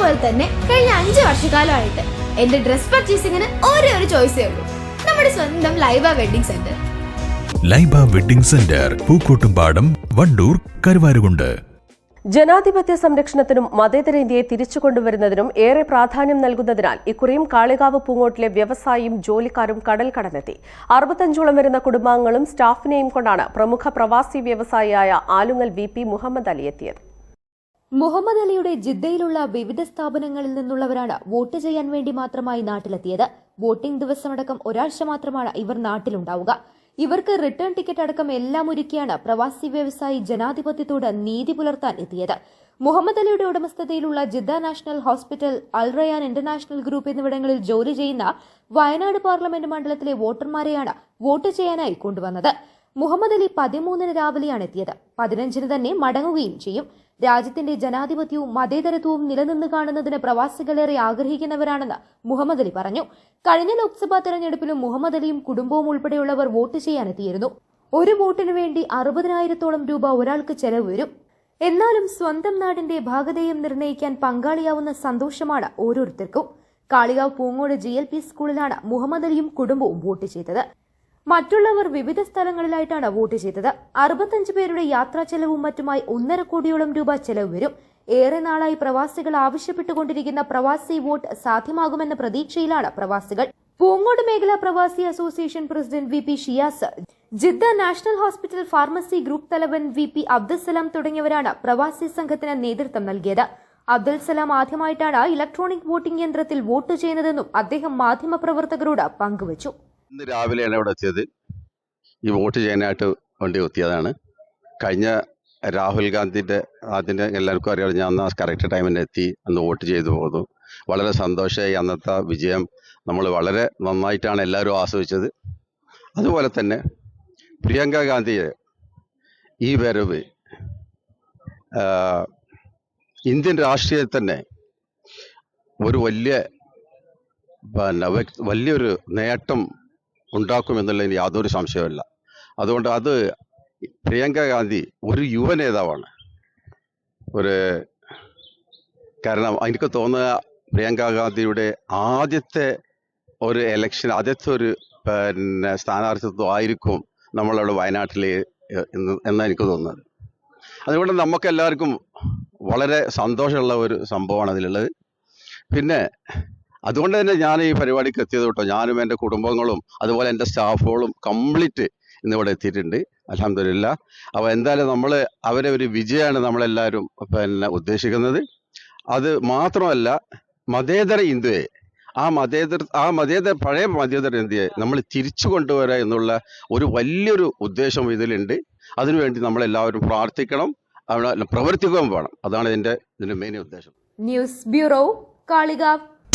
പോലെ തന്നെ കഴിഞ്ഞ അഞ്ച് വർഷക്കാലമായിട്ട് എന്റെ ഡ്രസ് പർച്ചേസിങ്ങിന് ഒരേ ഒരു ചോയ്സേ ഉള്ളൂ. നമ്മുടെ സ്വന്തം Laiba wedding centre Laiba wedding centre Pookkottumpadam Wandoor Karuvarakundu. ജനാധിപത്യ സംരക്ഷണത്തിനും മതേതര ഇന്ത്യയെ തിരിച്ചു കൊണ്ടുവരുന്നതിനും ഏറെ പ്രാധാന്യം നൽകുന്നതിനാൽ ഇക്കുറിയും കാളികാവ് പൂങ്ങോട്ടിലെ വ്യവസായിയും ജോലിക്കാരും കടൽ കടന്നെത്തി. അറുപത്തഞ്ചോളം വരുന്ന കുടുംബാംഗങ്ങളും സ്റ്റാഫിനെയും കൊണ്ടാണ് പ്രമുഖ പ്രവാസി വ്യവസായിയായ ആലുങ്ങൽ വി പി മുഹമ്മദ് അലി എത്തിയത്. മുഹമ്മദ് അലിയുടെ ജിദ്ദയിലുള്ള വിവിധ സ്ഥാപനങ്ങളിൽ നിന്നുള്ളവരാണ് വോട്ട് ചെയ്യാൻ വേണ്ടി മാത്രമായി നാട്ടിലെത്തിയത്. വോട്ടിംഗ് ദിവസമടക്കം ഒരാഴ്ച മാത്രമാണ് ഇവർ നാട്ടിലുണ്ടാവുക. ഇവർക്ക് റിട്ടേൺ ടിക്കറ്റ് അടക്കം എല്ലാം ഒരുക്കിയാണ് പ്രവാസി വ്യവസായി ജനാധിപത്യത്തോട് നീതി പുലർത്താൻ എത്തിയത്. മുഹമ്മദ് അലിയുടെ ഉടമസ്ഥതയിലുള്ള Jeddah national hospital Al Rayan international group എന്നിവിടങ്ങളിൽ ജോലി ചെയ്യുന്ന വയനാട് പാർലമെന്റ് മണ്ഡലത്തിലെ വോട്ടർമാരെയാണ് വോട്ട് ചെയ്യാനായി കൊണ്ടുവന്നത്. മുഹമ്മദ് അലി പതിമൂന്നിന് രാവിലെയാണ് എത്തിയത്. പതിനഞ്ചിന് തന്നെ മടങ്ങുകയും ചെയ്യും. രാജ്യത്തിന്റെ ജനാധിപത്യവും മതേതരത്വവും നിലനിന്ന് കാണുന്നതിന് പ്രവാസികളേറെ ആഗ്രഹിക്കുന്നവരാണെന്ന് മുഹമ്മദ് അലി പറഞ്ഞു. കഴിഞ്ഞ ലോക്സഭാ തെരഞ്ഞെടുപ്പിലും മുഹമ്മദ് അലിയും കുടുംബവും ഉൾപ്പെടെയുള്ളവർ വോട്ട് ചെയ്യാനെത്തിയിരുന്നു ഒരു വോട്ടിനു വേണ്ടി അറുപതിനായിരത്തോളം രൂപ ഒരാൾക്ക് ചെലവ് വരും. എന്നാലും സ്വന്തം നാടിന്റെ ഭാഗധേയം നിർണയിക്കാൻ പങ്കാളിയാവുന്ന സന്തോഷമാണ് ഓരോരുത്തർക്കും. കാളികാവ് പൂങ്ങോട് ജി സ്കൂളിലാണ് മുഹമ്മദ് അലിയും കുടുംബവും വോട്ട് ചെയ്തത്. മറ്റുള്ളവർ വിവിധ സ്ഥലങ്ങളിലായിട്ടാണ് വോട്ട് ചെയ്തത്. അറുപത്തഞ്ച് പേരുടെ യാത്രാ ചെലവും മറ്റുമായി ഒന്നര കോടിയോളം രൂപ ചെലവ് വരും. ഏറെ നാളായി പ്രവാസികൾ ആവശ്യപ്പെട്ടുകൊണ്ടിരിക്കുന്ന പ്രവാസി വോട്ട് സാധ്യമാകുമെന്ന പ്രതീക്ഷയിലാണ് പ്രവാസികൾ. പൂങ്ങോട് മേഖല പ്രവാസി association president V P Shiyas Jeddah national hospital pharmacy group തലവൻ വി പി അബ്ദുൽസലാം തുടങ്ങിയവരാണ് പ്രവാസി സംഘത്തിന് നേതൃത്വം നൽകിയത്. അബ്ദുൽസലാം ആദ്യമായിട്ടാണ് ഇലക്ട്രോണിക് വോട്ടിംഗ് യന്ത്രത്തിൽ വോട്ട് ചെയ്യുന്നതെന്നും അദ്ദേഹം മാധ്യമപ്രവർത്തകരോട് പങ്കുവച്ചു. ഇന്ന് രാവിലെയാണ് ഇവിടെ എത്തിയത്. ഈ വോട്ട് ചെയ്യാനായിട്ട് വണ്ടി എത്തിയതാണ് കഴിഞ്ഞ രാഹുൽ ഗാന്ധിന്റെ അതിന്റെ എല്ലാവർക്കും അറിയാം. ഞാൻ അന്ന് കറക്റ്റ് ടൈമിന് എത്തി അന്ന് വോട്ട് ചെയ്തു പോകുന്നു വളരെ സന്തോഷമായി അന്നത്തെ വിജയം നമ്മൾ വളരെ നന്നായിട്ടാണ് എല്ലാവരും ആസ്വദിച്ചത്. അതുപോലെ തന്നെ പ്രിയങ്ക ഗാന്ധിയെ ഈ വരവ് ഇന്ത്യൻ രാഷ്ട്രീയത്തിൽ തന്നെ ഒരു വലിയ പിന്നെ വലിയൊരു നേട്ടം ഉണ്ടാക്കുമെന്നുള്ളതിന് യാതൊരു സംശയമില്ല അതുകൊണ്ട് അത് പ്രിയങ്ക ഗാന്ധി ഒരു യുവ നേതാവാണ്. ഒരു കാരണം എനിക്ക് തോന്നുക പ്രിയങ്ക ഗാന്ധിയുടെ ആദ്യത്തെ ഒരു എലക്ഷൻ ആദ്യത്തെ ഒരു പിന്നെ സ്ഥാനാർത്ഥിത്വം ആയിരിക്കും നമ്മളവിടെ വയനാട്ടിലെ എന്ന് എന്നാണ് എനിക്ക് തോന്നുന്നത്. അതുകൊണ്ട് നമുക്കെല്ലാവർക്കും വളരെ സന്തോഷമുള്ള ഒരു സംഭവമാണ് അതിലുള്ളത്. പിന്നെ അതുകൊണ്ട് തന്നെ ഞാൻ ഈ പരിപാടിക്ക് എത്തിയത് കേട്ടോ. ഞാനും എന്റെ കുടുംബങ്ങളും അതുപോലെ എന്റെ സ്റ്റാഫുകളും കംപ്ലീറ്റ് ഇന്നിവിടെ എത്തിയിട്ടുണ്ട്. അലഹമില്ല അപ്പോൾ എന്തായാലും നമ്മൾ അവരെ ഒരു വിജയമാണ് നമ്മളെല്ലാവരും പിന്നെ ഉദ്ദേശിക്കുന്നത്. അത് മാത്രമല്ല മതേതര ഇന്ത്യയെ ആ മതേതര ആ മതേതര പഴയ മതേതര ഇന്ത്യയെ നമ്മൾ തിരിച്ചു കൊണ്ടുവരിക എന്നുള്ള ഒരു വലിയൊരു ഉദ്ദേശം ഇതിലുണ്ട്. അതിനുവേണ്ടി നമ്മളെല്ലാവരും പ്രാർത്ഥിക്കണം പ്രവർത്തിക്കുകയും വേണം. അതാണ് ഇതിന്റെ ഇതിന്റെ മെയിൻ ഉദ്ദേശം. News bureau Kalikavu.